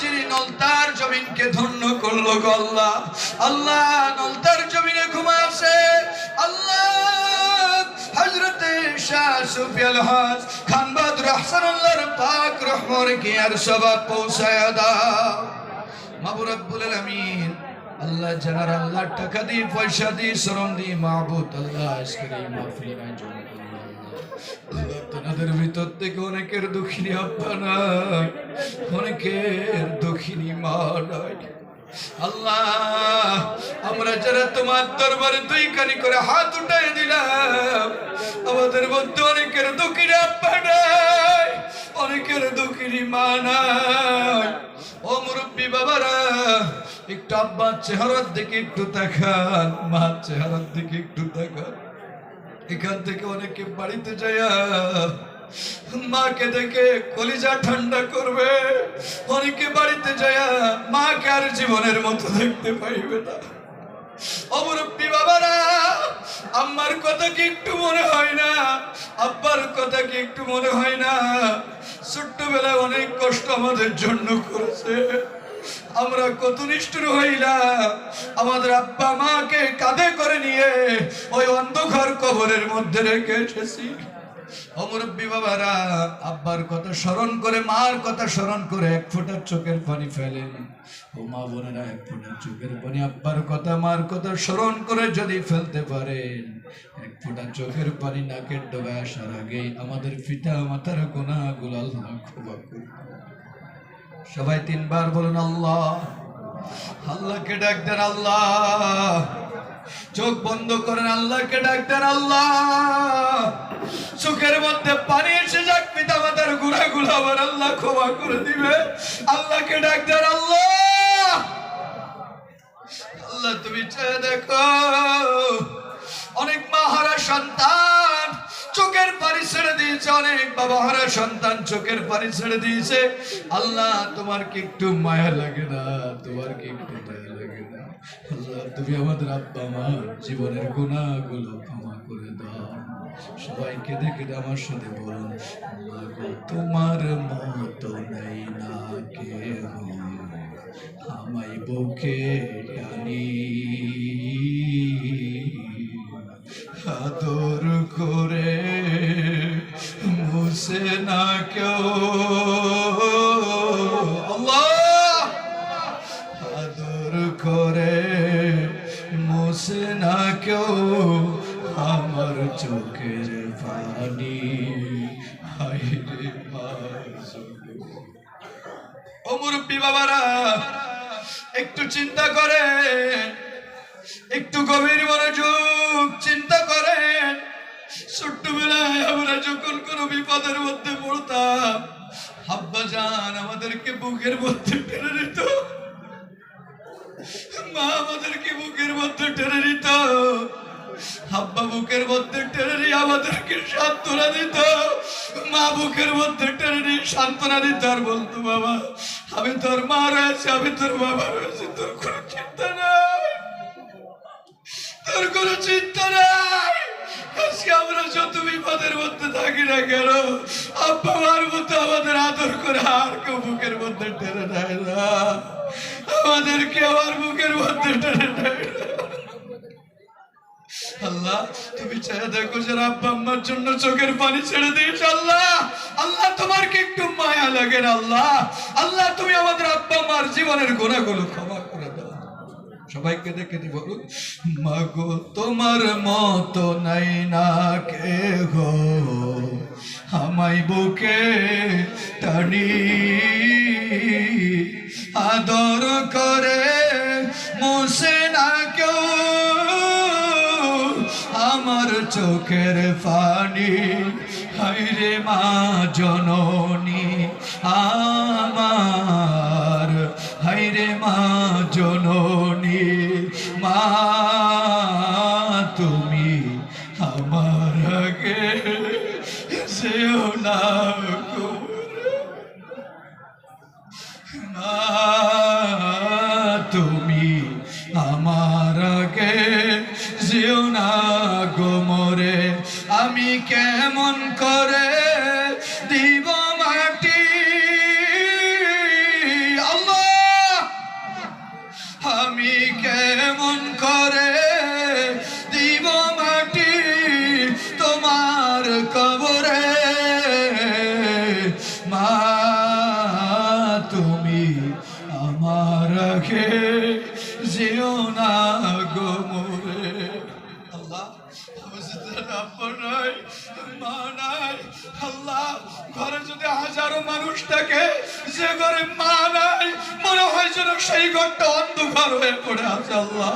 যিনি নলতার জমিনকে ধন্য করল গো আল্লাহ নলতার জমিনে ঘুমায় আছে আল্লাহ হজরতে শাহ সুফিয়াল হজ খান পাক আলামিন, আল্লাহ আল্লাহ টাকা দিয়ে, পয়সা দিয়ে, শ্রম দিয়ে মাহবুদ আল্লাহ আজকের এই তোমাদের ভিতর থেকে অনেকের দুঃখিনী আব্বা নাই, অনেকের দুঃখিনী মা নাই। আল্লাহ, আমরা যারা তোমার দরবারে দুই কানি করে হাত উঠাই দিলাম, আমাদের মধ্যে অনেকের দুঃখিনী আব্বা নাই, অনেকের দুঃখিনী মা নাই। ও মুরব্বী বাবারা, একটু আব্বার চেহারার দিকে একটু তাকান, মার চেহারার দিকে একটু তাকান। এখান থেকে অনেকে বাড়িতে যায় মাকে দেখে কলিজা ঠান্ডা করবে। অনেকে বাড়িতে যায় মাকে আর জীবনের মতো দেখতে পাইবে না। অমরব্বী বাবারা, আম্মার কথা কি একটু মনে হয় না? আব্বার কথা কি একটু মনে হয় না? ছোট্টবেলায় অনেক কষ্ট আমাদের জন্য করেছে। আমরা কত নিষ্ঠুর হইলাম। আমাদের আব্বা মাকে কাঁধে করে নিয়ে ওই অন্ধকার কবরের মধ্যে রেখে এসেছি। ও মা এক চোখের পানি কথা, মার কথা স্মরণ করে যদি ফেলতে পারেন, এক চোখের পানি নাকের আগেই আমাদের পিতা মাতার গোনাগুলো করুন। সবাই তিনবার বলুন আল্লাহ। আল্লাহকে ডাক আল্লাহ। চোখ বন্ধ করেন, আল্লাহকে ডাক আল্লাহ। চোখের মধ্যে পানি এসে যাক পিতা মাতার গুড়া গুলো আবার আল্লাহ ক্ষমা করে দিবে। আল্লাহকে ডাক আল্লাহ। আল্লাহ, তুমি চেয়ে দেখো, অনেক মা হারা অনেক বাবা সন্তান চোখের পানি ছেড়ে দিয়েছে। আল্লাহ, তোমার কি একটু মায়া লাগে না? তোমার কি একটু মায়া লাগে না? আল্লাহ, তুমি আমাদের আব্বা, মা, জীবনের গুণাগুলো ক্ষমা করে দাও। সবাইকে দেখে আমার সাথে বলুন তোমার চোখের পানি ও মুরব্বী বাবারা, একটু চিন্তা করেন, একটু গভীর মনোযোগ চিন্তা করেন। ছোট্টবেলায় আমরা যখন কোনো বিপদের মধ্যে পড়তাম হাব্বা আমাদেরকে বুকের মধ্যে টেনে নিত। মা আমাদেরকে বুকের মধ্যে টেনে হাব্বা বুকের মধ্যে টেনে আমাদেরকে সান্ত্বনা দিত। মা বুকের মধ্যে টেনে নিয়ে সান্ত্বনা দিত। আর বলতো, বাবা, আমি তোর মা রয়েছে, আমি তোর বাবা রয়েছে, তোর কোনো চিন্তা নাই। তোর কোনো চিন্তা নাই। আজকে আমরা যত বিপদের মধ্যে থাকি না কেন, আব্বা মার মতো আমাদের আদর করে আর কেউ বুকের মধ্যে টেনে নেয় না। আমাদেরকে বুকের মধ্যে টেনে নেয় না। আল্লাহ তুমি চাই দেখো যে আব্বা আম্মার জন্য চোখের পানি ছেড়ে দিয়েছ আল্লাহ আল্লাহ তোমার কি একটু মায়া লাগে না আল্লাহ। আল্লাহ, তুমি আমাদের আব্বা মার জীবনের গোনাগুলো ক্ষমা করে দাও। সবাইকে দেখে দি বলুন, মাগো, তোমার মতো নাই না কে গো আমায় বুকে টানি, আদর করে চোখের পানি হাইরে মা জননী, আমার হাইরে মা জননী, মা তুমি আমার আগে সেও না মা করে দিব মাটি। আমি কেমন করে দিব মাটি তোমার কবরে? মা, তুমি আমার খে যেও না গোমরে আল্লাহ আপনার মান আল্লাহ, ঘরে যদি হাজারো মানুষ থাকে, যে ঘরে মা নাই, মনে হয় যেন সেই ঘরটা অন্ধকার হয়ে পড়ে আছে আল্লাহ।